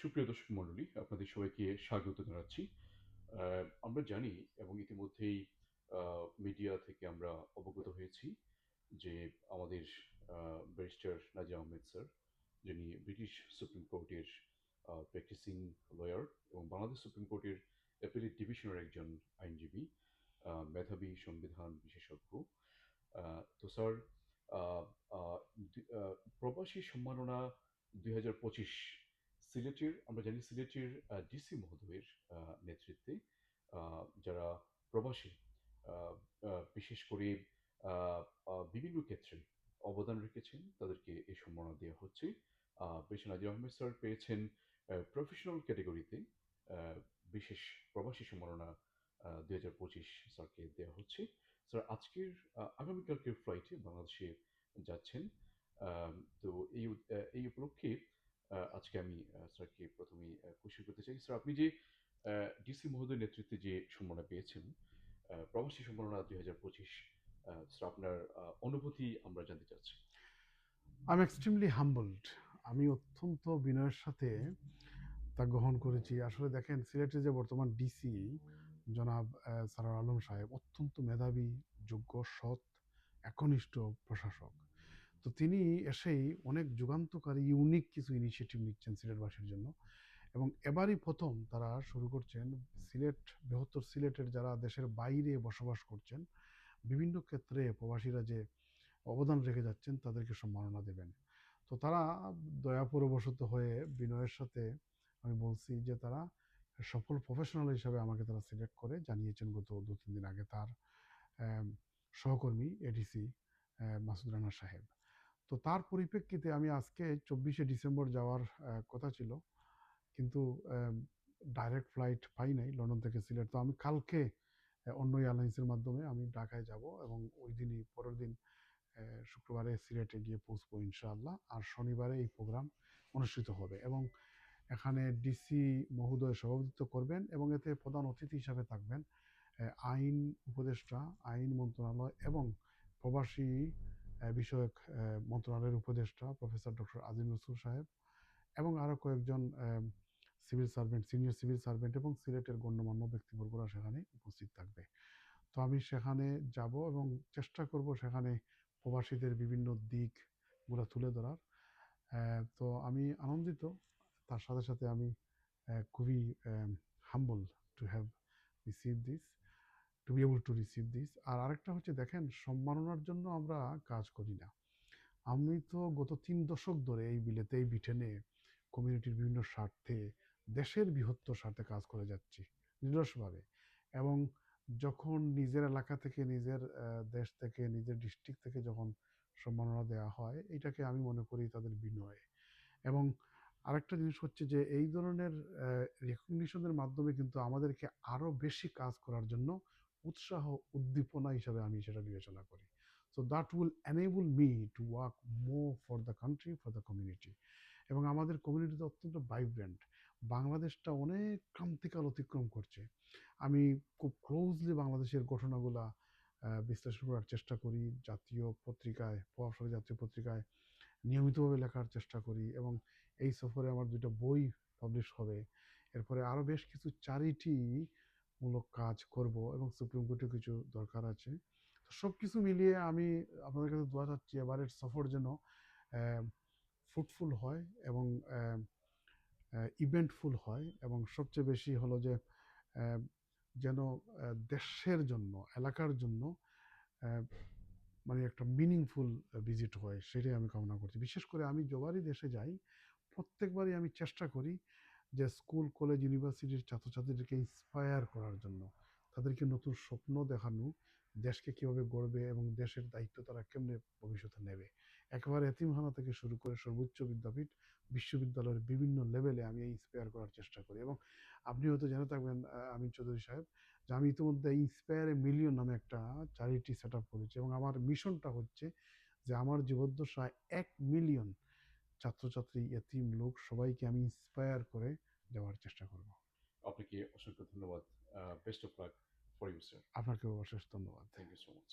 সুপ্রিয় দর্শক মণ্ডলী, আপনাদের সবাইকে স্বাগত জানাচ্ছি। আমরা জানি এবং ইতিমধ্যেই মিডিয়া থেকে আমরা অবগত হয়েছি যে আমাদের ব্যারিস্টার নাজিয়া আহমেদ স্যার, যিনি ব্রিটিশ সুপ্রিম কোর্টের প্র্যাকটিসিং লয়ার এবং বাংলাদেশ সুপ্রিম কোর্টের অ্যাপিলেট ডিভিশনের একজন আইনজীবী মেধাবী সংবিধান বিশেষজ্ঞ। তো স্যার প্রবাসী সম্মাননা দুই হাজার পঁচিশ সিলেটের, আমরা জানি সিলেটের ডিসি মহোদয়ের নেতৃত্বে যারা প্রবাসী বিশেষ করে বিভিন্ন ক্ষেত্রে অবদান রেখেছেন, তাদেরকে এই সম্মাননা দেওয়া হচ্ছে। বেশি নাজির আহমেদ স্যার পেয়েছেন প্রফেশনাল ক্যাটাগরিতে বিশেষ প্রবাসী সম্মাননা দুই হাজার পঁচিশ স্যারকে দেওয়া হচ্ছে। স্যার, আজকের আগামীকালকের ফ্লাইটে বাংলাদেশে যাচ্ছেন। তো এই এই উপলক্ষে আজকে আমি স্যারকে প্রথমেই খুশি করতে চাই। স্যার, আপনি যে ডিসি মহোদয়ের নেতৃত্বে যে সম্মাননা পেয়েছেন প্রবাসী সম্মাননা দুই হাজার পঁচিশ স্যার, আপনার অনুভূতি আমরা জানতে চাচ্ছি। আই এম এক্সট্রিমলি হাম্বলড আমি অত্যন্ত বিনয়ের সাথে তা গ্রহণ করেছি। আসলে দেখেন, সিলেটের যে বর্তমান ডিসি জনাব সারার আলম সাহেব অত্যন্ত মেধাবী, যোগ্য, সৎ, একনিষ্ঠ প্রশাসক। তো তিনি এসেই অনেক যুগান্তকারী ইউনিক কিছু ইনিশিয়েটিভ নিচ্ছেন সিলেটবাসীর জন্য। এবং এবারই প্রথম তারা শুরু করছেন সিলেট, বৃহত্তর সিলেটের যারা দেশের বাইরে বসবাস করছেন, বিভিন্ন ক্ষেত্রে প্রবাসীরা যে অবদান রেখে যাচ্ছেন তাদেরকে সম্মাননা দেবেন। তো তারা দয়াপরবশত হয়ে বিনয়ের সাথে আমি বলছি যে তারা সফল প্রফেশনাল হিসাবে আমাকে তারা সিলেক্ট করে জানিয়েছেন গত দু তিন দিন আগে তার সহকর্মী এডিসি মাসুদ রানা সাহেব। তো তার পরিপ্রেক্ষিতে আমি আজকে চব্বিশে ডিসেম্বর যাওয়ার কথা ছিল। কিন্তু ডাইরেক্ট ফ্লাইট পাই নাই লন্ডন থেকে সিলেট। তো আমি কালকে অন্য এয়ারলাইন্সের মাধ্যমে আমি ঢাকায় যাব এবং ওই দিনই পরের দিন শুক্রবারে সিলেটে গিয়ে পৌঁছবো ইনশাআল্লাহ। আর শনিবারে এই প্রোগ্রাম অনুষ্ঠিত হবে এবং এখানে ডিসি মহোদয় সভাপতিত্ব করবেন এবং এতে প্রধান অতিথি হিসাবে থাকবেন আইন উপদেষ্টা, আইন মন্ত্রণালয় এবং প্রবাসী বিষয়ক মন্ত্রণালয়ের উপদেষ্টা প্রফেসর ডক্টর আজিম রসুল সাহেব এবং আরও কয়েকজন civil servant, senior civil servant এবং সিলেটের গণ্যমান্য ব্যক্তিবর্গরা সেখানে উপস্থিত থাকবে। তো আমি সেখানে যাব এবং চেষ্টা করব সেখানে প্রবাসীদের বিভিন্ন দিকগুলো তুলে ধরার। তো আমি আনন্দিত। তার সাথে সাথে আমি খুবই humble to have receive this to be able to receive this আর আরেকটা হচ্ছে, দেখেন, সম্মাননার জন্য আমরা কাজ করি না। আমি তো গত তিন দশক ধরে এই বিলেতে, এই ব্রিটেনে কমিউনিটির বিভিন্ন স্বার্থে, দেশের বৃহত্তর স্বার্থে কাজ করে যাচ্ছি নিরসভাবে এবং যখন নিজের এলাকা থেকে, নিজের দেশ থেকে, নিজের ডিস্ট্রিক্ট থেকে যখন সম্মাননা দেওয়া হয়, এটাকে আমি মনে করি তাদের বিনয়। এবং আরেকটা জিনিস হচ্ছে যে, এই ধরনের রেকগনিশনের মাধ্যমে কিন্তু আমাদেরকে আরও বেশি কাজ করার জন্য উৎসাহ উদ্দীপনা হিসাবে আমি সেটা বিবেচনা করি। So that will enable me to work more for the country for the community এবং আমাদের কমিউনিটিতে অত্যন্ত ভাইব্রেন্ট বাংলাদেশটা অনেক ক্রান্তিকাল অতিক্রম করছে। আমি খুব ক্লোজলি বাংলাদেশের ঘটনাগুলা বিশ্লেষণ করার চেষ্টা করি, জাতীয় পত্রিকায়, প্রভাবশালী জাতীয় পত্রিকায় নিয়মিতভাবে লেখার চেষ্টা করি এবং এই সফরে আমার দুটো বই পাবলিশ হবে। এরপরে আরও বেশ কিছু চ্যারিটি মূলক কাজ করব এবং সুপ্রিম কোর্টে কিছু দরকার আছে। সব কিছু মিলিয়ে আমি আপনাদের কাছে দোয়া চাচ্ছি এবারের সফর যেন ফ্রুটফুল হয় এবং ইভেন্টফুল হয় এবং সবচেয়ে বেশি হলো যে যেন দেশের জন্য, এলাকার জন্য মানে একটা মিনিংফুল ভিজিট হয়, সেটাই আমি কামনা করছি। বিশেষ করে আমি যবারই দেশে যাই, প্রত্যেকবারই আমি চেষ্টা করি যে স্কুল, কলেজ, ইউনিভার্সিটির ছাত্রছাত্রীদেরকে ইন্সপায়ার করার জন্য, তাদেরকে নতুন স্বপ্ন দেখানো, দেশকে কীভাবে গড়বে এবং দেশের দায়িত্ব তারা কেমনে ভবিষ্যতে নেবে। একেবারে এতিমখানা থেকে শুরু করে সর্বোচ্চ বিদ্যাপীঠ, বিশ্ববিদ্যালয়ের বিভিন্ন লেভেলে আমি ইন্সপায়ার করার চেষ্টা করি এবং আপনি হয়তো জেনে থাকবেন আমিন চৌধুরী সাহেব, যে আমি ইতিমধ্যে ইন্সপায়ার মিলিয়ন নামে একটা চ্যারিটি সেট আপ করেছি এবং আমার মিশনটা হচ্ছে যে আমার জীবদ্দশায় এক মিলিয়ন ছাত্রছাত্রী এতিম লোক সবাইকে আমি ইন্সপায়ার করে যাওয়ার চেষ্টা করব। আপনাকে অসংখ্য ধন্যবাদ। Best of luck for you sir আপনাকেও অশেষ ধন্যবাদ। Thank you so much